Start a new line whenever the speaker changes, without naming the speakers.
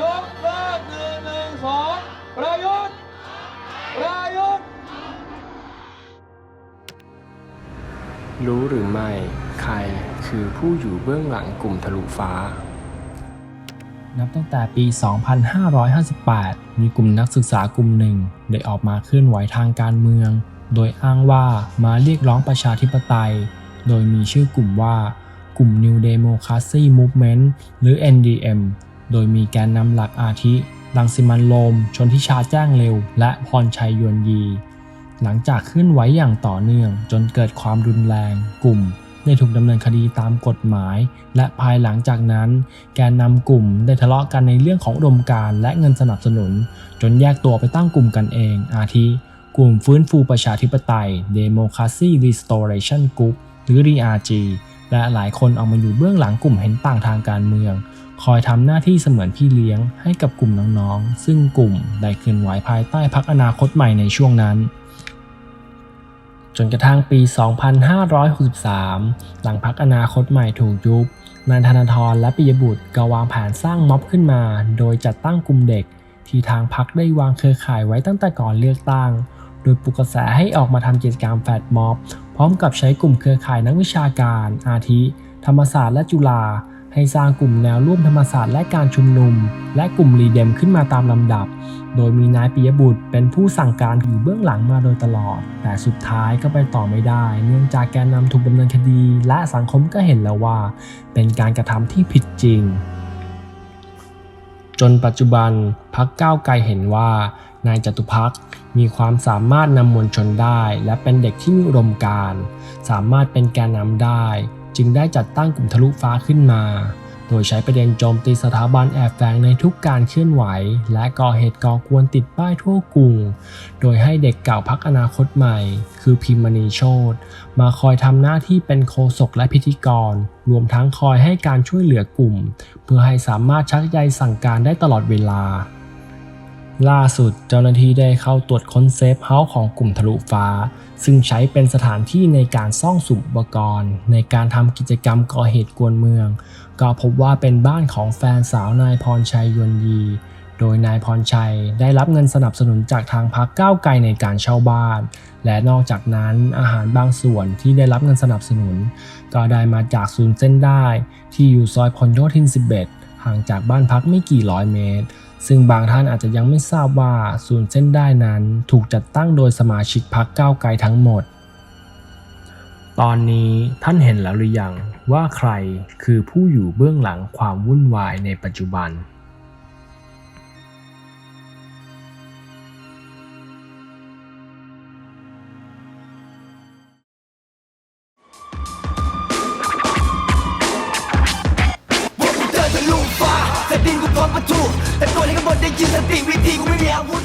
ยกเลิกหนึ่งหนึ่งสองประยุทธ์ประยุทธ์
รู้หรือไม่ ใครคือผู้อยู่เบื้องหลังกลุ่มทะลุฟ้า นับตั้งแต่ปี 2558 มีกลุ่มนักศึกษากลุ่มหนึ่ง ได้ออกมาเคลื่อนไหวทางการเมือง โดยอ้างว่ามาเรียกร้องประชาธิปไตย โดยมีชื่อกลุ่มว่ากลุ่ม New Democracy Movement หรือ NDM โดยมีแกนนำหลักอาทิรังสิมันโรมชนทิชาแจ้งเร็ว และพรชัยยวนยี หลังจากเคลื่อนไหวอย่างต่อเนื่อง จนเกิดความรุนแรง กลุ่ม ได้ถูกดำเนินคดีตามกฎหมาย และภายหลังจากนั้น แกนนำกลุ่มได้ทะเลาะกันในเรื่องของอุดมการและเงินสนับสนุน จนแยกตัวไปตั้งกลุ่มกันเอง อาทิ กลุ่มฟื้นฟูประชาธิปไตย Democracy Restoration Group หรือ DRG และหลายคนออกมาอยู่เบื้องหลังกลุ่มเห็นต่างทางการเมือง คอยทำหน้าที่เสมือนพี่เลี้ยงให้กับกลุ่มน้องๆ ซึ่งกลุ่มได้เคลื่อนไหวภายใต้พักอนาคตใหม่ในช่วงนั้น จนกระทั่งปี 2563 หลังพักอนาคตใหม่ถูกยุบ นายธนาธรและปิยบุตรก็วางแผนสร้างม็อบขึ้นมา โดยจัดตั้งกลุ่มเด็ก ที่ทางพักได้วางเครือข่ายไว้ตั้งแต่ก่อนเลือกตั้ง โดยปลุกกระแสให้ออกมาทำกิจกรรมแฟดม็อบ พร้อมกับใช้กลุ่มเครือข่ายนักวิชาการ อาทิ ธรรมศาสตร์และจุฬา ให้สร้างกลุ่มแนวร่วมธรรมศาสตร์และการชุมนุม และกลุ่มรีเดมขึ้นมาตามลำดับ โดยมีนายปิยบุตรเป็นผู้สั่งการอยู่เบื้องหลังมาโดยตลอด แต่สุดท้ายก็ไปต่อไม่ได้ เนื่องจากแกนนำถูกดำเนินคดี และสังคมก็เห็นแล้วว่า เป็นการกระทำที่ผิดจริง จนปัจจุบันพักก้าวไกลเห็นว่านายจตุพักมีความสามารถนำมวลชนได้ และเป็นเด็กที่มีอุดมการ สามารถเป็นแกนนำได้ จึงได้จัดตั้งกลุ่มทะลุฟ้าขึ้นมา โดยใช้ประเด็นโจมตีสถาบันแอบแฝงในทุกการเคลื่อนไหว และก่อเหตุก่อกวนติดป้ายทั่วกรุง โดยให้เด็กเก่าพักอนาคตใหม่ คือพิมมณีโชตมาคอยทำหน้าที่เป็นโฆษกและพิธีกร รวมทั้งคอยให้การช่วยเหลือกลุ่ม เพื่อให้สามารถชักใยสั่งการได้ตลอดเวลา ล่าสุดเจ้าหน้าที่ได้เข้าตรวจค้นเซฟเฮาส์ของกลุ่มทะลุฟ้า ซึ่งใช้เป็นสถานที่ในการซ่องสุมอุปกรณ์ ในการทำกิจกรรมก่อเหตุกวนเมือง ก็พบว่าเป็นบ้านของแฟนสาวนายพรชัยยนยี โดยนายพรชัยได้รับเงินสนับสนุนจากทางพรรคก้าวไกลในการเช่าบ้าน และนอกจากนั้นอาหารบางส่วนที่ได้รับเงินสนับสนุน ก็ได้มาจากศูนย์เส้นได้ ที่อยู่ซอยพหลโยธิน 11 ห่างจากบ้านพักไม่กี่ร้อยเมตร ซึ่งบางท่านอาจจะยังไม่ทราบว่าศูนย์เส้นได้นั้นถูกจัดตั้งโดยสมาชิกพรรคก้าวไกลทั้งหมด ตอนนี้ท่านเห็นแล้วหรือยังว่าใครคือผู้อยู่เบื้องหลังความวุ่นวายในปัจจุบัน
เดินกูพร้อมประทุแต่ ได้ยินสติวิธีกูไม่มีอาวุธ